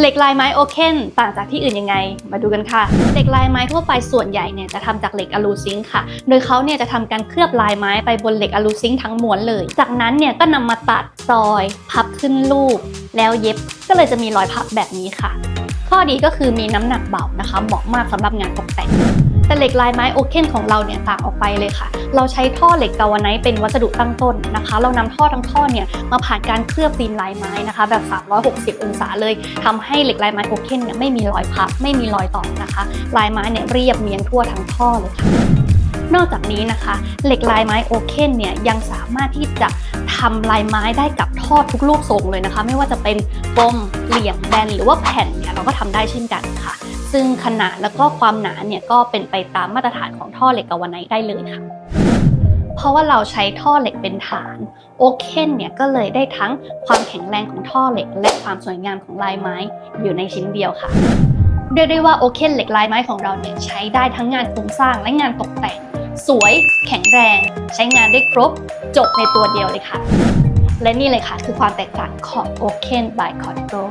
เหล็กลายไม้โอเคนต่างจากที่อื่นยังไง มาดูกันค่ะ เหล็กลายไม้ทั่วไปส่วนใหญ่เนี่ยจะทำจากเหล็กอะลูซิงค่ะ โดยเขาเนี่ยจะทำการเคลือบลายไม้ไปบนเหล็กอะลูซิงทั้งม้วนเลย จากนั้นเนี่ยก็นำมาตัดซอย พับขึ้นรูป แล้วเย็บก็เลยจะมีรอยพับแบบนี้ค่ะ ข้อดีก็คือมีน้ำหนักเบานะคะ เหมาะมากสำหรับงานตกแต่ง แต่เหล็กลายไม้โอเคนของเราเนี่ยต่างออกไปเลยค่ะ เราใช้ท่อเหล็กกาวไนท์เป็นวัสดุตั้งต้นนะคะ เรานำท่อทั้งท่อเนี่ยมาผ่านการเคลือบฟิล์มลายไม้นะคะ แบบ 360 องศาเลยทำให้เหล็กลายไม้โอเคนเนี่ยไม่มีรอยพับไม่มีรอยต่อนะคะ ลายไม้เนี่ยเรียบเนียนทั่วทั้งท่อเลยค่ะ นอกจากนี้นะคะ เหล็กลายไม้โอเคนเนี่ยยังสามารถที่จะทำลายไม้ได้กับท่อทุกรูปทรงเลยนะคะ ไม่ว่าจะเป็นกลมเหลี่ยมแบนหรือว่าแผ่นเนี่ยเราก็ทำได้เช่นกันค่ะ ซึ่งขนาดแล้วก็ความหนาเนี่ยก็เป็นไปตามมาตรฐานของท่อเหล็กกาวไนได้เลยค่ะเพราะว่าเราใช้ท่อเหล็กเป็นฐาน โอเคนเนี่ยก็เลยได้ทั้งความแข็งแรงของท่อเหล็ก และความสวยงามของลายไม้อยู่ในชิ้นเดียวค่ะเรียกได้ว่าโอเคนเหล็กลายไม้ของเราเนี่ยใช้ได้ทั้งงานโครงสร้างและงานตกแต่ง สวย แข็งแรง ใช้งานได้ครบ จบในตัวเดียวเลยค่ะ และนี่เลยค่ะ คือความแตกต่างของ Oken by Cordro